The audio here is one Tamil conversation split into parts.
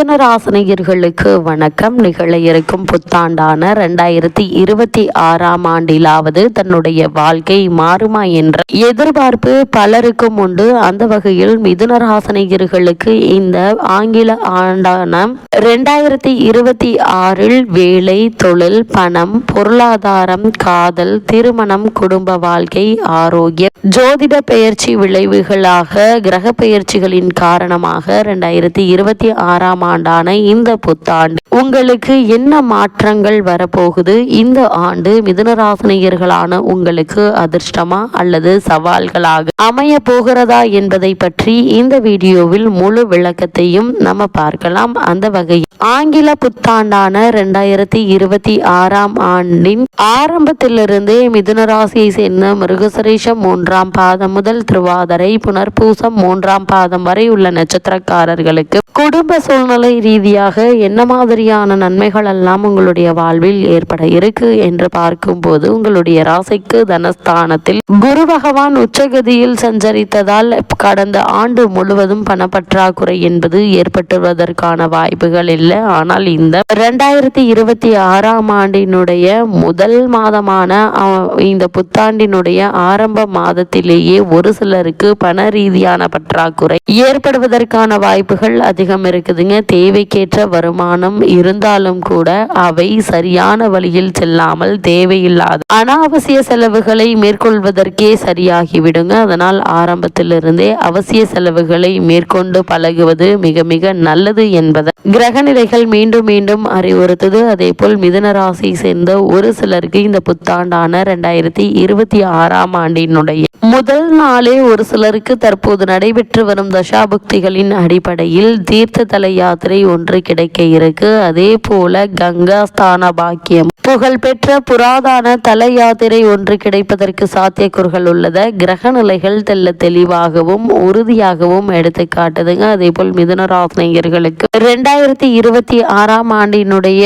மிதுனராசினியர்களுக்கு வணக்கம். நிகழ இருக்கும் புத்தாண்டான ரெண்டாயிரத்தி இருபத்தி ஆறாம் ஆண்டிலாவது தன்னுடைய வாழ்க்கை மாறுமா என்ற எதிர்பார்ப்பு பலருக்கும் உண்டு. அந்த வகையில் மிதுனராசினியர்களுக்கு இந்த ஆங்கில ஆண்டான ரெண்டாயிரத்தி இருபத்தி ஆறில் வேலை தொழில் பணம் பொருளாதாரம் காதல் திருமணம் குடும்ப வாழ்க்கை ஆரோக்கியம் ஜோதிட பெயர்ச்சி விளைவுகளாக கிரக பெயர்ச்சிகளின் காரணமாக ரெண்டாயிரத்தி இருபத்தி ஆறாம் ஆண்டான இந்த புத்தாண்டு. உங்களுக்கு என்ன மாற்றங்கள் வரப்போகுது? இந்த ஆண்டு மிதுனராசினியர்களான உங்களுக்கு அதிர்ஷ்டமா அல்லது சவால்களாக அமைய போகிறதா என்பதை பற்றி இந்த வீடியோவில் முழு விளக்கத்தையும் நம்ம பார்க்கலாம். அந்த வகையில் ஆங்கில புத்தாண்டான ரெண்டாயிரத்தி இருபத்தி ஆறாம் ஆண்டின் ஆரம்பத்திலிருந்தே மிதுனராசியை சேர்ந்த மிருகசுரேஷம் மூன்றாம் பாதம் முதல் திருவாதிரை புனர்பூசம் மூன்றாம் பாதம் வரை உள்ள நட்சத்திரக்காரர்களுக்கு குடும்ப சூழ்நிலை ரீதியாக என்ன மாதிரியான நன்மைகள் எல்லாம் உங்களுடைய வாழ்வில் ஏற்பட இருக்கு என்று பார்க்கும்போது உங்களுடைய ராசிக்கு தனஸ்தானத்தில் குரு பகவான் உச்சகதியில் சஞ்சரித்ததால் கடந்த ஆண்டு முழுவதும் பணப்பற்றாக்குறை என்பது ஏற்பட்டுவதற்கான வாய்ப்புகள் இல்லை. ஆனால் இந்த ரெண்டாயிரத்தி இருபத்தி ஆறாம் ஆண்டினுடைய முதல் மாதமான இந்த புத்தாண்டினுடைய ஆரம்ப மாதத்திலேயே ஒரு சிலருக்கு பண ரீதியான பற்றாக்குறை ஏற்படுவதற்கான வாய்ப்புகள் அதிகம் இருக்குதுங்க. தேவைக்கேற்ற வருமானம் இருந்தாலும் கூட அவை சரியான வழியில் செல்லாமல் தேவையில்லாத. அனாவசிய செலவுகளை மேற்கொள்வதற்கே சரியாகிவிடுங்க. அதனால் ஆரம்பத்திலிருந்தே அவசிய செலவுகளை மேற்கொண்டு பழகுவது மிக மிக நல்லது என்பதை. கிரகநிலைகள் மீண்டும் மீண்டும் அறிவுறுத்தது. அதே போல் மிதுன ராசியை சேர்ந்த ஒரு சிலருக்கு இந்த புத்தாண்டான ரெண்டாயிரத்தி இருபத்தி ஆறாம் ஆண்டினுடைய முதல் நாளே ஒரு சிலருக்கு தற்போது நடைபெற்று வரும் தசாபுக்திகளின் அடிப்படையில் தீர்த்த தலையா யாத்திரை ஒன்று கிடைக்க இருக்கு. அதே போல கங்கா ஸ்தான பாக்கியம் புகழ்பெற்ற புராதான தல யாத்திரை ஒன்று கிடைப்பதற்கு சாத்தியக்கூறுகள் உள்ளத கிரக நிலைகள் தெல்ல தெளிவாகவும் உறுதியாகவும் எடுத்து காட்டுதுங்க. அதே போல் மிதுனராசினியர்களுக்கு ரெண்டாயிரத்தி இருபத்தி ஆறாம் ஆண்டினுடைய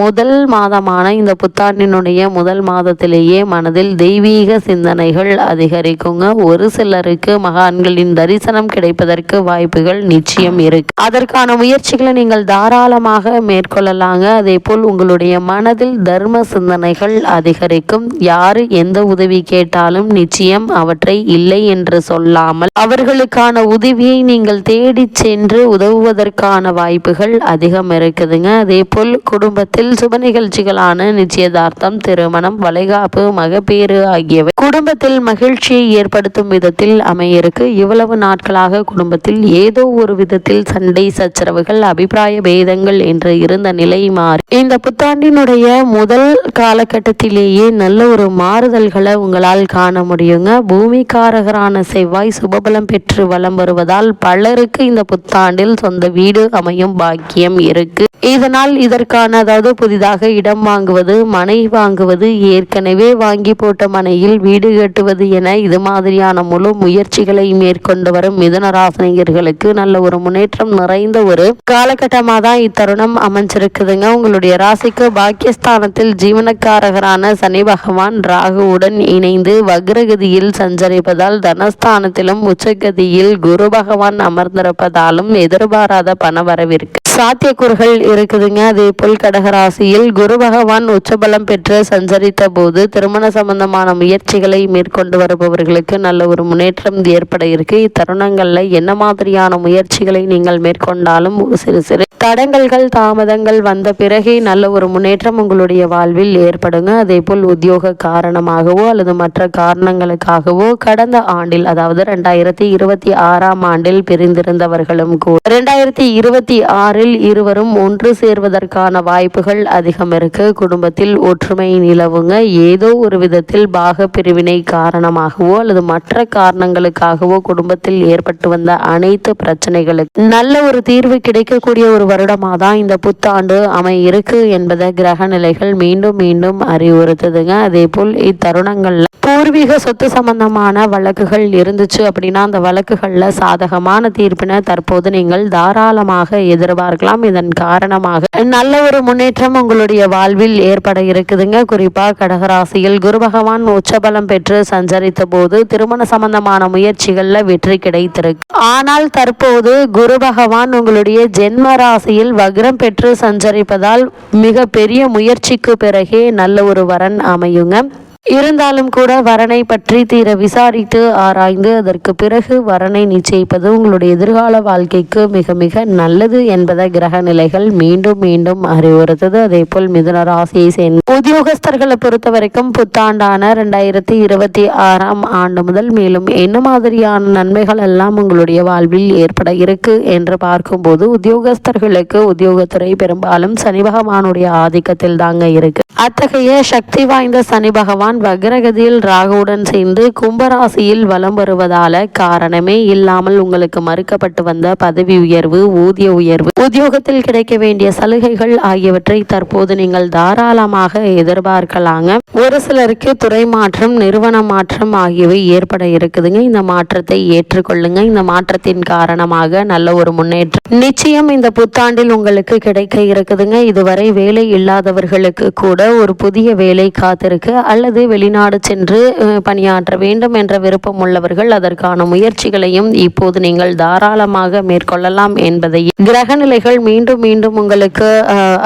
முதல் மாதமான இந்த புத்தாண்டினுடைய முதல் மாதத்திலேயே மனதில் தெய்வீக சிந்தனைகள் அதிகரிக்குங்க. ஒரு சிலருக்கு மகான்களின் தரிசனம் கிடைப்பதற்கு வாய்ப்புகள் நிச்சயம் இருக்கு. அதற்கான முயற்சிகளை நீங்கள் தாராளமாக மேற்கொள்ளலாங்க. அதே போல் உங்களுடைய மனதில் தர்ம சிந்தனைகள் அதிகரிக்கும். யாரு எந்த உதவி கேட்டாலும் நிச்சயம் அவற்றை இல்லை என்று சொல்லாமல் அவர்களுக்கான உதவியை நீங்கள் தேடி சென்று உதவுவதற்கான வாய்ப்புகள் அதிகம் இருக்குதுங்க. அதே போல் குடும்பத்தில் சுப நிகழ்ச்சிகளான நிச்சயதார்த்தம் திருமணம் வளைகாப்பு மகப்பேறு ஆகியவை குடும்பத்தில் மகிழ்ச்சியை ஏற்படுத்தும் விதத்தில் அமையிருக்கு. இவ்வளவு நாட்களாக குடும்பத்தில் ஏதோ ஒரு விதத்தில் சண்டை சச்சரவுகள் அபிப்பிராய பேதங்கள் என்று இருந்த நிலை மாறி இந்த புத்தாண்டினுடைய முதல் காலகட்டத்திலேயே நல்ல ஒரு மாறுதல்களை உங்களால் காண முடியுங்க. பூமிக்காரகரான செவ்வாய் சுபபலம் பெற்று வலம் வருவதால் பலருக்கு இந்த புத்தாண்டில் சொந்த வீடு அமையும் பாக்கியம் இருக்கு. இதனால் இதற்கான அதாவது புதிதாக இடம் வாங்குவது மனை வாங்குவது ஏற்கனவே வாங்கி போட்ட மனையில் வீடு கட்டுவது என இது மாதிரியான முழு முயற்சிகளை மேற்கொண்டு வரும் மிதுனராசினியர்களுக்கு நல்ல ஒரு முன்னேற்றம் நிறைந்த ஒரு காலகட்டமாக தான் இத்தருணம் அமைஞ்சிருக்குதுங்க. உங்களுடைய ராசிக்கு பாக்கியஸ்தானத்தில் ஜீவனக்காரகரான சனி பகவான் ராகுவுடன் இணைந்து வக்ரகதியில் சஞ்சரிப்பதால் தனஸ்தானத்திலும் உச்சகதியில் குரு பகவான் அமர்ந்திருப்பதாலும் எதிர்பாராத பணவரவிற்கு சாத்தியக்கூறுகள் இருக்குதுங்க. அதே போல் கடகராசியில் குரு பகவான் உச்சபலம் பெற்று சஞ்சரித்த போது திருமண சம்பந்தமான முயற்சிகளை மேற்கொண்டு வருபவர்களுக்கு நல்ல ஒரு முன்னேற்றம் ஏற்பட இருக்கு. இத்தருணங்கள்ல என்ன மாதிரியான முயற்சிகளை நீங்கள் மேற்கொண்டாலும் ஒரு சிறு சிறு தடங்கல்கள் தாமதங்கள் வந்த பிறகே நல்ல ஒரு முன்னேற்றம் உங்களுடைய வாழ்வில் ஏற்படுங்க. அதே போல் உத்தியோக காரணமாகவோ அல்லது மற்ற காரணங்களுக்காகவோ கடந்த ஆண்டில் அதாவது ரெண்டாயிரத்தி இருபத்தி ஆறாம் ஆண்டில் பிரிந்திருந்தவர்களும் கூட ரெண்டாயிரத்தி இருபத்தி ஆறில் இருவரும் ஒன்று ஒன்று சேர்வதற்கான வாய்ப்புகள் அதிகம் இருக்கு. குடும்பத்தில் ஒற்றுமை நிலவுங்க. ஏதோ ஒரு விதத்தில் பாக பிரிவினை காரணமாகவோ அல்லது மற்ற காரணங்களுக்காகவோ குடும்பத்தில் ஏற்பட்டு வந்த அனைத்து பிரச்சனைகளுக்கு நல்ல ஒரு தீர்வு கிடைக்கக்கூடிய ஒரு வருடமாக தான் இந்த புத்தாண்டு அமை இருக்கு என்பதை கிரக நிலைகள் மீண்டும் மீண்டும் அறிவுறுத்துதுங்க. அதே போல் இத்தருணங்கள்ல பூர்வீக சொத்து சம்பந்தமான வழக்குகள் இருந்துச்சு அப்படின்னா அந்த வழக்குகள்ல சாதகமான தீர்ப்பினை தற்போது நீங்கள் தாராளமாக எதிர்பார்க்கலாம். இதன் காரணம் காரணமாக. நல்ல ஒரு முன்னேற்றம் உங்களுடைய வாழ்வில் ஏற்பட இருக்குதுங்க. குறிப்பா கடகராசியில் குரு பகவான் உச்சபலம் பெற்று சஞ்சரித்த போது திருமண சம்பந்தமான முயற்சிகள்ல வெற்றி கிடைத்திருக்கு. ஆனால் தற்போது குரு பகவான் உங்களுடைய ஜென்ம ராசியில் வக்ரம் பெற்று சஞ்சரிப்பதால் மிக பெரிய முயற்சிக்கு பிறகே நல்ல ஒரு வரன் அமையுங்க. இருந்தாலும் கூட வரனை பற்றி தீர விசாரித்து ஆராய்ந்து அதற்கு பிறகு வரனை நிச்சயிப்பது உங்களுடைய எதிர்கால வாழ்க்கைக்கு மிக மிக நல்லது என்பதை கிரக நிலைகள் மீண்டும் மீண்டும் அறிவுறுத்தது. அதே போல் மிதுன ராசியை சேர்ந்த உத்தியோகஸ்தர்களை பொறுத்த வரைக்கும் புத்தாண்டான ரெண்டாயிரத்தி இருபத்தி ஆறாம் ஆண்டு முதல் மேலும் என்ன மாதிரியான நன்மைகள் எல்லாம் உங்களுடைய வாழ்வில் ஏற்பட இருக்கு என்று பார்க்கும்போது உத்தியோகஸ்தர்களுக்கு உத்தியோகத்துறை பெரும்பாலும் சனி பகவானுடைய ஆதிக்கத்தில் தாங்க இருக்கு. அத்தகைய சக்தி வாய்ந்த சனி பகவான் வக்ரகதியில் ராகுவுடன் சேர்ந்து கும்பராசியில் வலம் வருவதால காரணமே இல்லாமல் உங்களுக்கு மறுக்கப்பட்டு வந்த பதவி உயர்வு ஊதிய உயர்வு உத்தியோகத்தில் கிடைக்க வேண்டிய சலுகைகள் ஆகியவற்றை தற்போது நீங்கள் தாராளமாக எதிர்பார்க்கலாங்க. ஒரு சிலருக்கு துறை மாற்றம் நிறுவன மாற்றம் ஆகியவை ஏற்பட இருக்குதுங்க. இந்த மாற்றத்தை ஏற்றுக்கொள்ளுங்க. இந்த மாற்றத்தின் காரணமாக நல்ல ஒரு முன்னேற்றம். நிச்சயம் இந்த புத்தாண்டில் உங்களுக்கு கிடைக்க இருக்குதுங்க. இதுவரை வேலை இல்லாதவர்களுக்கு கூட ஒரு புதிய வேலை காத்திருக்கு. அல்லது வெளிநாடு சென்று பணியாற்ற வேண்டும் என்ற விருப்பம் உள்ளவர்கள் அதற்கான முயற்சிகளையும் இப்போது நீங்கள் தாராளமாக மேற்கொள்ளலாம் என்பதை கிரகநிலைகள் மீண்டும் மீண்டும் உங்களுக்கு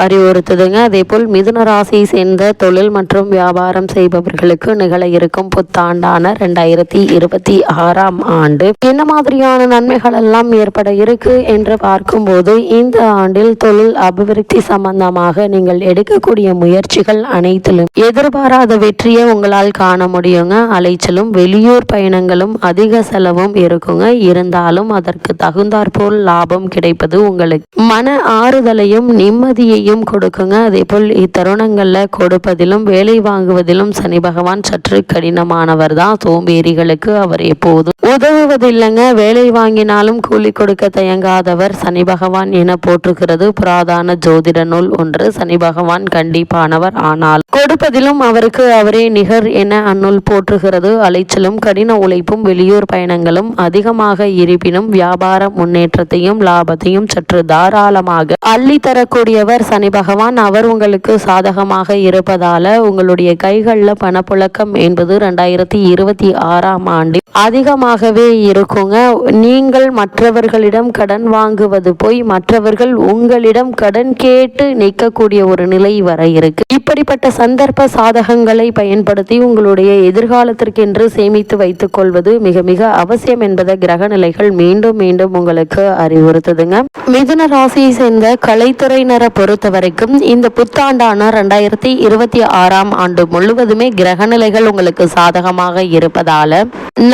அறிவுறுத்துதுங்க. அதே போல் மிதுன ராசியை சேர்ந்த தொழில் மற்றும் வியாபாரம் செய்பவர்களுக்கு நிகழ இருக்கும் புத்தாண்டான ரெண்டாயிரத்தி இருபத்தி ஆறாம் ஆண்டு என்ன மாதிரியான நன்மைகள் எல்லாம் ஏற்பட இருக்கு என்று பார்க்கும்போது இந்த ஆண்டில் தொழில் அபிவிருத்தி சம்பந்தமாக நீங்கள் எடுக்கக்கூடிய முயற்சிகள் அனைத்திலும் எதிர்பாராத வெற்றியை உங்களால் காண முடியுங்க. அலைச்சலும் வெளியூர் பயணங்களும் அதிக செலவும் இருக்குங்க. இருந்தாலும் அதற்கு தகுந்தாற்போல் லாபம் கிடைப்பது உங்களுக்கு. மன ஆறுதலையும் நிம்மதியையும் கொடுக்குங்க. அதே போல் இத்தருணங்களில் கொடுப்பதிலும் வேலை வாங்குவதிலும் சனி பகவான் சற்று கடினமானவர் தான். சோம்பேறிகளுக்கு அவர் எப்போதும் உதவுவதில்லைங்க. வேலை வாங்கினாலும் கூலி கொடுக்க தயங்காதவர் சனி பகவான் என போற்றுகிறது. புராதான ஜோதிட நூல் ஒன்று சனி பகவான் கண்டிப்பானவர். ஆனால் கொடுப்பதிலும் அவருக்கு அவரே நிகர் என அந்நூல் போற்றுகிறது. அலைச்சலும் கடின உழைப்பும் வெளியூர் பயணங்களும் அதிகமாக இருப்பினும் வியாபார முன்னேற்றத்தையும் லாபத்தையும் சற்று தாராளமாக அள்ளி தரக்கூடியவர் சனி பகவான். அவர் உங்களுக்கு சாதகமாக இருப்பதால உங்களுடைய கைகளில் பணப்புழக்கம் என்பது ரெண்டாயிரத்தி இருபத்தி ஆறாம் ஆண்டு அதிகமாகவே இருக்குங்க. நீங்கள் மற்றவர்களிடம் கடன் வாங்குவது போய் மற்றவர்கள் உங்களிடம் கடன் கேட்டு நிற்கக்கூடிய ஒரு நிலை வர இருக்கு. இப்படிப்பட்ட சந்தர்ப்ப சாதகங்களை பயன்படுத்தி உங்களுடைய எதிர்காலத்திற்கென்று சேமித்து வைத்துக் கொள்வது மிக மிக அவசியம் என்பதை கிரக நிலைகள் மீண்டும் மீண்டும் உங்களுக்கு அறிவுறுத்துதுங்க. மிதுன ராசியை சேர்ந்த கலைத்துறையினரை பொறுத்த வரைக்கும் இந்த புத்தாண்டான ரெண்டாயிரத்தி இருபத்தி ஆறாம் ஆண்டு முழுவதுமே கிரக நிலைகள் உங்களுக்கு சாதகமாக இருப்பதால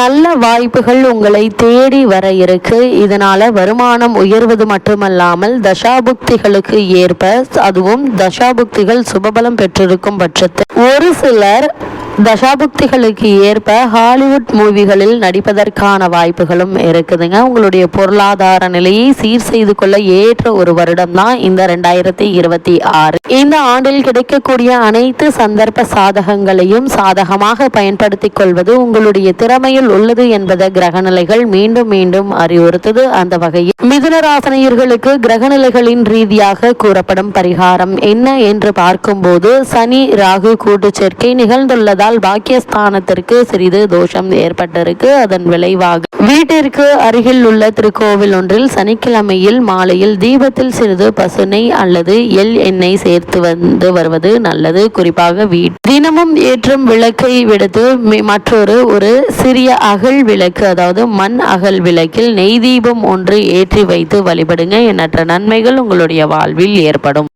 நல்ல வாய்ப்புகள் உங்களை தேடி வர இருக்கு. இதனால வருமானம் உயர்வது மட்டுமல்லாமல் தசாபுக்திகளுக்கு ஏற்ப அதுவும் தசாபுக்திகள் சுபபல அடையாளம் பெற்றிருக்கும் பட்சத்தில் ஒரு சிலர் தசாபுக்திகளுக்கு ஏற்ப ஹாலிவுட் மூவிகளில் நடிப்பதற்கான வாய்ப்புகளும் இருக்குதுங்க. உங்களுடைய பொருளாதார நிலையை சீர் செய்து கொள்ள ஏற்ற ஒரு வருடம் தான் இந்த ரெண்டாயிரத்தி இருபத்தி ஆறு. இந்த ஆண்டில் கிடைக்கக்கூடிய அனைத்து சந்தர்ப்ப சாதகங்களையும் சாதகமாக பயன்படுத்திக் கொள்வது உங்களுடைய திறமையில் உள்ளது என்பதை கிரகநிலைகள் மீண்டும் மீண்டும் அறிவுறுத்தது அந்த வகையில். மிதுனராசனையர்களுக்கு கிரகநிலைகளின் ரீதியாக கூறப்படும் பரிகாரம் என்ன என்று பார்க்கும்போது சனி ராகு கூட்டு சேர்க்கை நிகழ்ந்துள்ளதா இருப்பதால் பாக்கியஸ்தானத்திற்கு சிறிது தோஷம் ஏற்பட்டிருக்கு. அதன் விளைவாக வீட்டிற்கு அருகில் உள்ள திருக்கோவில் ஒன்றில் சனிக்கிழமையில் மாலையில் தீபத்தில் சிறிது பசுனை அல்லது எல் எண்ணெய் சேர்த்து வந்து வருவது நல்லது. குறிப்பாக வீட் தினமும் ஏற்றும் விளக்கை விடுத்து மற்றொரு ஒரு சிறிய அகல் விளக்கு அதாவது மண் அகல் விளக்கில் நெய் தீபம் ஒன்று ஏற்றி வைத்து வழிபடுங்க. எண்ணற்ற நன்மைகள் உங்களுடைய வாழ்வில் ஏற்படும்.